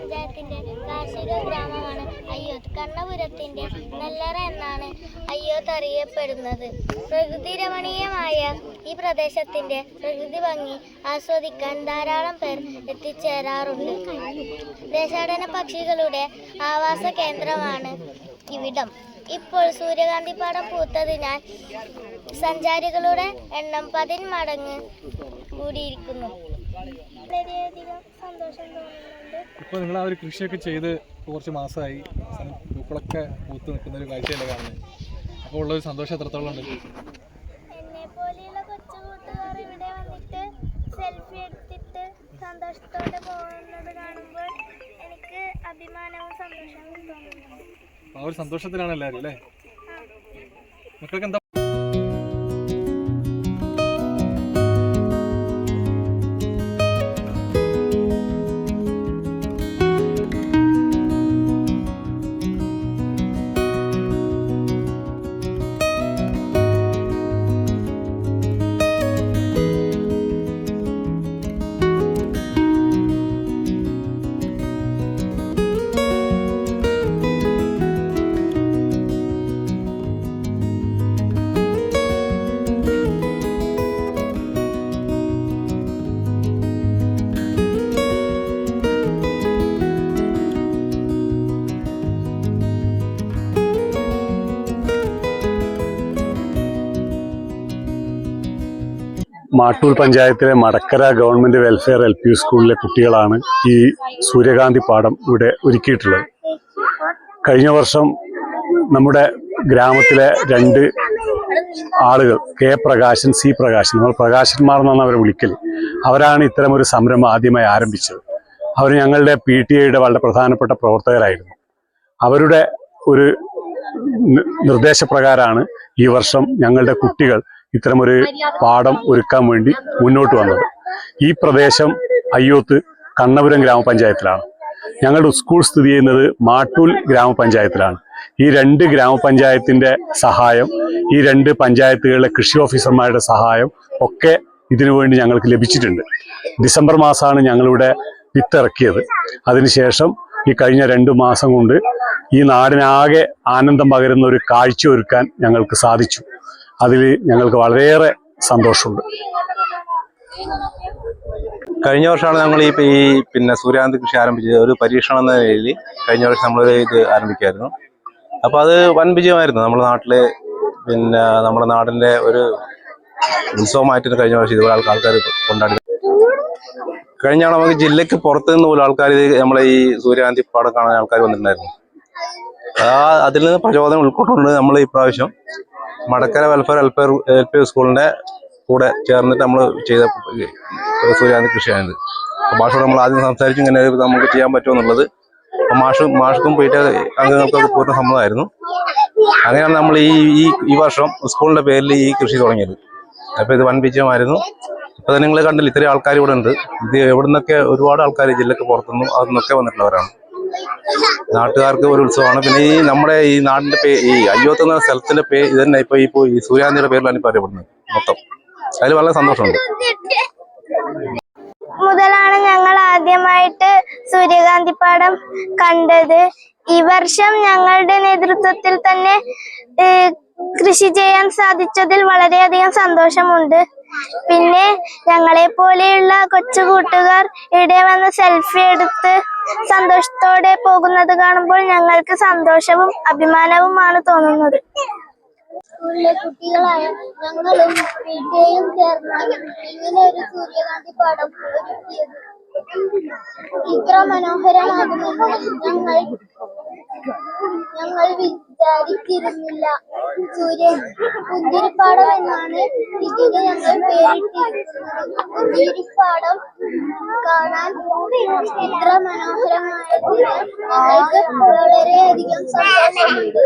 പഞ്ചായത്തിന്റെ കാർഷിക ഗ്രാമമാണ് അയ്യോത്ത് കണ്ണപുരത്തിന്റെ നെല്ലറ എന്നാണ് അയ്യോത്ത് അറിയപ്പെടുന്നത് പ്രകൃതി രമണീയമായ ഈ പ്രദേശത്തിന്റെ പ്രകൃതി ഭംഗി ആസ്വദിക്കാൻ ധാരാളം പേർ എത്തിച്ചേരാറുണ്ട്. ദേശാടന പക്ഷികളുടെ ആവാസ കേന്ദ്രമാണ് ഇവിടം. ഇപ്പോൾ സൂര്യകാന്തിപ്പാടം പൂത്തതിനാൽ സഞ്ചാരികളുടെ എണ്ണം പതിന്മടങ്ങ് കൂടിയിരിക്കുന്നു. വളരെയധികം സന്തോഷം തോന്നുന്നുണ്ട് ഇപ്പോൾ നിങ്ങൾ ആ ഒരു കൃഷിയൊക്കെ ചെയ്ത് കുറച്ച് മാസമായി. അവസാനം പൂക്കളൊക്കെ പൂത്ത് നിൽക്കുന്ന ഒരു കാഴ്ചയല്ലേ കാണുന്നത്. അപ്പോൾ ഉള്ളൊരു സന്തോഷം എത്രത്തോളം ഉണ്ട്? സന്തോഷത്തോടെ പോകുന്നത് കാണുമ്പോൾ എനിക്ക് അഭിമാനവും സന്തോഷവും തോന്നുന്നു ആ ഒരു സന്തോഷത്തിലാണ് എല്ലാവരും അല്ലേ? മക്കൾക്ക് എന്താ മാട്ടൂർ പഞ്ചായത്തിലെ Madakkara government welfare L P സ്കൂളിലെ കുട്ടികളാണ് ഈ സൂര്യകാന്തി പാഠം ഇവിടെ ഒരുക്കിയിട്ടുള്ളത്. കഴിഞ്ഞ വർഷം നമ്മുടെ ഗ്രാമത്തിലെ രണ്ട് ആളുകൾ കെ പ്രകാശൻ സി പ്രകാശൻ നമ്മൾ പ്രകാശന്മാർ എന്നാണ് അവരെ വിളിക്കൽ അവരാണ് ഇത്തരം ഒരു സംരംഭം ആദ്യമായി ആരംഭിച്ചത്. അവർ ഞങ്ങളുടെ പി ടി ഐയുടെ വളരെ പ്രധാനപ്പെട്ട പ്രവർത്തകരായിരുന്നു. അവരുടെ ഒരു നിർദ്ദേശപ്രകാരമാണ് ഈ വർഷം ഞങ്ങളുടെ കുട്ടികൾ ഇത്തരമൊരു പാഠം ഒരുക്കാൻ വേണ്ടി മുന്നോട്ട് വന്നത്. ഈ പ്രദേശം അയ്യോത്ത് കണ്ണപുരം ഗ്രാമപഞ്ചായത്തിലാണ്. ഞങ്ങളുടെ സ്കൂൾ സ്ഥിതി ചെയ്യുന്നത് മാട്ടൂൽ ഗ്രാമപഞ്ചായത്തിലാണ്. ഈ രണ്ട് ഗ്രാമപഞ്ചായത്തിന്റെ സഹായം ഈ രണ്ട് പഞ്ചായത്തുകളിലെ കൃഷി ഓഫീസർമാരുടെ സഹായം ഒക്കെ ഇതിനു വേണ്ടി ഞങ്ങൾക്ക് ലഭിച്ചിട്ടുണ്ട്. ഡിസംബർ മാസമാണ് ഞങ്ങളിവിടെ വിത്തിറക്കിയത്. അതിനുശേഷം ഈ കഴിഞ്ഞ രണ്ട് മാസം കൊണ്ട് ഈ നാടിനാകെ ആനന്ദം പകരുന്ന ഒരു കാഴ്ച ഒരുക്കാൻ ഞങ്ങൾക്ക് സാധിച്ചു. അതിൽ ഞങ്ങൾക്ക് വളരെയേറെ സന്തോഷമുണ്ട്. കഴിഞ്ഞ വർഷമാണ് ഞങ്ങൾ ഈ പിന്നെ സൂര്യാന്ത് കൃഷി ആരംഭിച്ചത്. ഒരു പരീക്ഷണം എന്ന നിലയിൽ കഴിഞ്ഞ വർഷം നമ്മൾ ഇത് ആരംഭിക്കായിരുന്നു അപ്പോൾ അത് വൻ വിജയമായിരുന്നു. നമ്മുടെ നാട്ടിലെ പിന്നെ നമ്മുടെ നാടിന്റെ ഒരു ഉത്സവമായിട്ട് കഴിഞ്ഞ വർഷം ഇതുപോലെ ആൾക്കാർ കൊണ്ടാടി കഴിഞ്ഞ തവണ നമുക്ക് ജില്ലയ്ക്ക് പുറത്ത് നിന്ന് പോലും ആൾക്കാർ നമ്മളെ ഈ സൂര്യകാന്തി പാടം കാണാൻ ആൾക്കാർ വന്നിട്ടുണ്ടായിരുന്നു. ആ അതിൽ നിന്ന് പ്രചോദനം ഉൾക്കൊണ്ടുകൊണ്ട് നമ്മൾ ഇപ്രാവശ്യം പ്രാവശ്യം Madakkara welfare welfare L P സ്കൂളിന്റെ കൂടെ ചേർന്നിട്ട് നമ്മൾ ചെയ്ത സൂര്യാന്തി കൃഷിയാണിത്. മാഷോട് നമ്മൾ ആദ്യം സംസാരിച്ചു ഇങ്ങനെ നമുക്ക് ചെയ്യാൻ പറ്റുമോ എന്നുള്ളത്. അപ്പോൾ മാഷ് മാഷ്ക്കും പോയിട്ട് അംഗങ്ങൾക്കൊക്കെ പൂർണ സമ്മതമായിരുന്നു. അങ്ങനെയാണ് നമ്മൾ ഈ ഈ ഈ വർഷം സ്കൂളിന്റെ പേരിൽ ഈ കൃഷി തുടങ്ങിയത്. അപ്പോൾ ഇത് വൻ വിജയമായിരുന്നു. അപ്പോൾ നിങ്ങൾ കണ്ടില്ല ഇത്രയും ആൾക്കാർ ഇവിടെ ഉണ്ട്. ഇത് എവിടെ നിന്നൊക്കെ ഒരുപാട് ആൾക്കാർ ജില്ലക്ക് പുറത്തുനിന്നും അതിൽ നിന്നൊക്കെ വന്നിട്ടുള്ളവരാണ്. നാട്ടുകാർക്ക് ഒരു ഉത്സവമാണ്. പിന്നെ ഈ നമ്മുടെ ഈ നാടിന്റെ പേ ഈ അയ്യോത്ത് എന്ന സ്ഥലത്തിന്റെ പേര് ഇത് തന്നെ ഇപ്പൊ ഇപ്പൊ ഈ സൂര്യാന്തിയുടെ പേരിലാണ് ഇപ്പൊ അറിയപ്പെടുന്നത് മൊത്തം. അതിൽ വളരെ സന്തോഷമുണ്ട്. മുതലാണ് ഞങ്ങൾ ആദ്യമായിട്ട് സൂര്യകാന്തി പാടം കണ്ടത്. ഈ വർഷം ഞങ്ങളുടെ നേതൃത്വത്തിൽ തന്നെ കൃഷി ചെയ്യാൻ സാധിച്ചതിൽ വളരെയധികം സന്തോഷമുണ്ട്. പിന്നെ ഞങ്ങളെ പോലെയുള്ള കൊച്ചു കൂട്ടുകാർ ഇവിടെ വന്ന് സെൽഫി എടുത്ത് സന്തോഷത്തോടെ പോകുന്നത് കാണുമ്പോൾ ഞങ്ങൾക്ക് സന്തോഷവും അഭിമാനവുമാണ് തോന്നുന്നത്. സ്കൂളിലെ കുട്ടികളായ ഞങ്ങളും പിടിയും ചേർന്നാണ് ഇങ്ങനെ ഒരു സൂര്യകാന്തി പാഠം ഒരുക്കിയത്. ഇത്ര മനോഹരമാകുമെന്ന് ഞങ്ങൾ ഞങ്ങൾ വിചാരിച്ചിരുന്നില്ല. സൂര്യ പുന്തിരിപ്പാടം എന്നാണ് ഇതിന് ഞങ്ങൾ പേരിട്ടിരിക്കുന്നത്. പുന്തിരിപ്പാടം കാണാൻ ഇത്ര മനോഹരമായതിന് ഞങ്ങൾക്ക് വളരെയധികം സന്തോഷമുണ്ട്.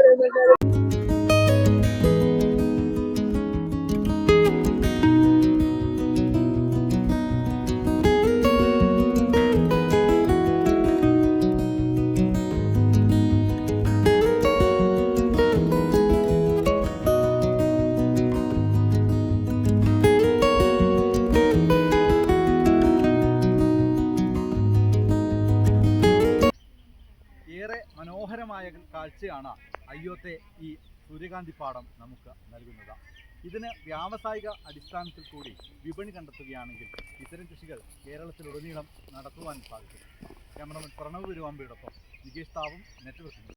മനോഹരമായ കാഴ്ചയാണ് അയ്യോത്തെ ഈ സൂര്യകാന്തി പാടം നമുക്ക് നൽകുന്നത്. ഇതിന് വ്യാവസായിക അടിസ്ഥാനത്തിൽ കൂടി വിപണി കണ്ടെത്തുകയാണെങ്കിൽ ഇത്തരം കൃഷികൾ കേരളത്തിലുടനീളം നടത്തുവാൻ സാധിക്കും. ക്യാമറമാൻ പ്രണവ് പെരുവാമ്പയോടൊപ്പം നികേഷ് താവും നെറ്റ്വർക്ക്